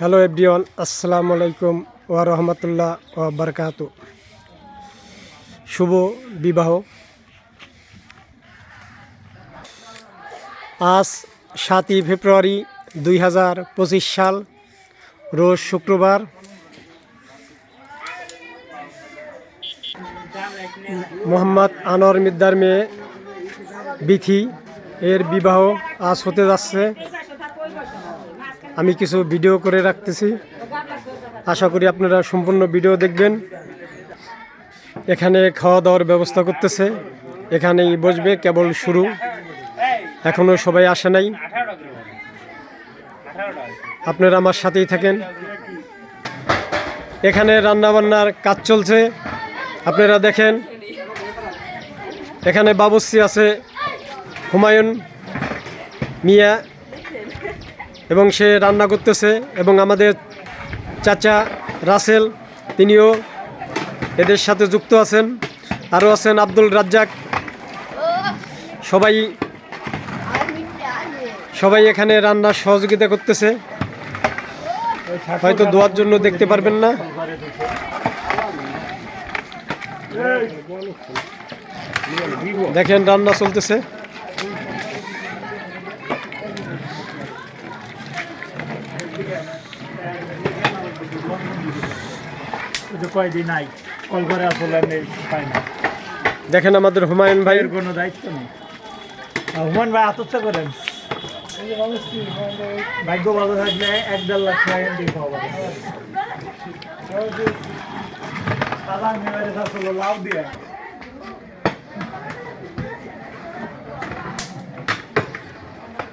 Hello everyone আসসালামু আলাইকুম ওয়া রহমতুল্লাহ ওয়া বারকাত শুভ বিবাহ আজ সাতই ফেব্রুয়ারি দুই হাজার পঁচিশ সাল, রোজ শুক্রবার। মোহাম্মদ আনোয়ার মিদ্দার মেয়ে বিথি, এর বিবাহ আজ হতে যাচ্ছে। আমি কিছু ভিডিও করে রাখতেছি। আশা করি আপনারা সম্পূর্ণ ভিডিও দেখবেন। এখানে খাওয়া দাওয়ার ব্যবস্থা করতেছে। এখানেই বসবে, কেবল শুরু। এখনও সবাই আসে নাই। আপনারা আমার সাথেই থাকেন। এখানে রান্নাবান্নার কাজ চলছে। আপনারা দেখেন। এখানে বাবুসি আছে হুমায়ুন মিয়া। এবং সে রান্না করতেছে এবং আমাদের চাচা রাসেল, তিনিও এদের সাথে যুক্ত আছেন। আরও আছেন আব্দুল রাজ্জাক। সবাই সবাই এখানে রান্নার সহযোগিতা করতেছে। হয়তো দোয়ার জন্য দেখতে পারবেন না। দেখেন রান্না চলতেছে। কয়দিন নাই কল করে আসলে পাই না। দেখেন আমাদের হুমায়ুন ভাইয়ের কোনো দায়িত্ব নেই। হুমায়ুন ভাই আত্মহত্যা করেন। ভাগ্য ভালো থাকলে এক দেড় লাখ টাকা দিয়ে পাওয়া যাবে। সাদা মেয়ের আসলে লাভ দিয়ে।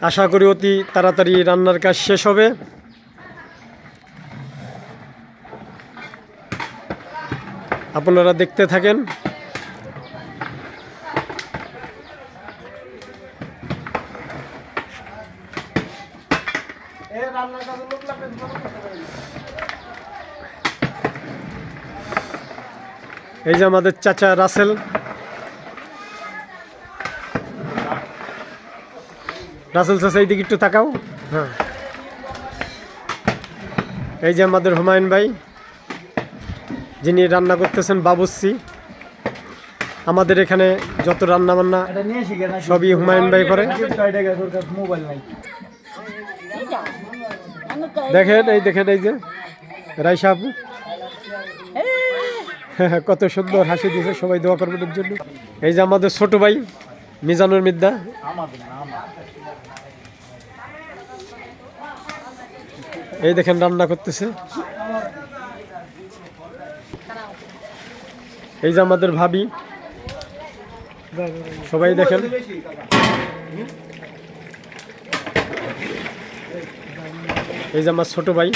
আশা করি অতি তাড়াতাড়ি রান্নার কাজ শেষ হবে। আপনারা দেখতে থাকেন। এই যে আমাদের চাচা রাসেল। রাসেল চাচা এইদিকে একটু তাকাও। হ্যাঁ। এই যে আমাদের হুমায়ুন ভাই। যিনি রান্না করতেছেন বাবুসি আমাদের এখানে যত রান্না বান্না সবই হুমায়ুন ভাই করে। দেখেন এই দেখেন এই যে রাইসা আপু। কত সুন্দর হাসি দিয়েছে সবাই দোয়া করবেন এর জন্য। এই যে আমাদের ছোট ভাই মিজানুর মিদ্দা। এই দেখেন রান্না করতেছে। এই যে আমাদের ভাবি। সবাই দেখেন। এই যে আমার ছোট ভাই।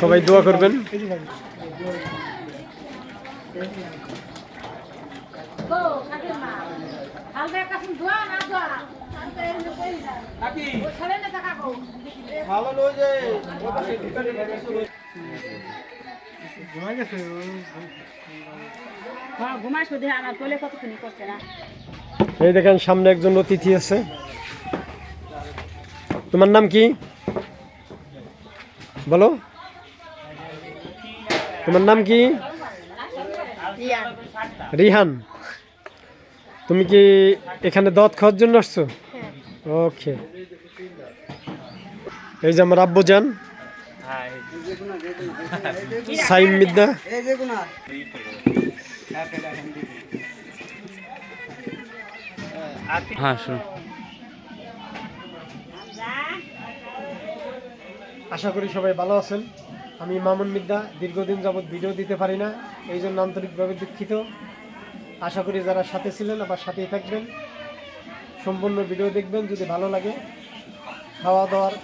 সবাই দোয়া করবেন। ঘুমাস শুধু আমার কোলে কতক্ষণ করছে না? এই দেখেন সামনে একজন অতিথি আছে। তোমার নাম কি? বলো। তোমার নাম কি? রিহান। তুমি কি এখানে দত খাওয়ার জন্য আসছো? ওকে। এই যে আমার আব্বুজান সাইম মিদ্দা। হ্যাঁ শুন আশা করি সবাই ভালো আছেন। আমি মামুন মিদ্দা, দীর্ঘদিন যাবৎ ভিডিও দিতে পারি না, এই জন্য আন্তরিকভাবে দুঃখিত। আশা করি যারা সাথে ছিলেন আবার সাথেই থাকবেন। সম্পূর্ণ ভিডিও দেখবেন, যদি ভালো লাগে। খাওয়া দাওয়ার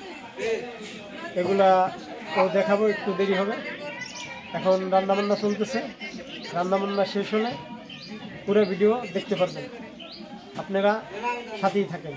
এগুলা তো দেখাবো, একটু দেরি হবে। এখন রান্নাবান্না চলতেছে। রান্নাবান্না শেষ হলে পুরো ভিডিও দেখতে পারবেন। আপনারা সাথেই থাকেন।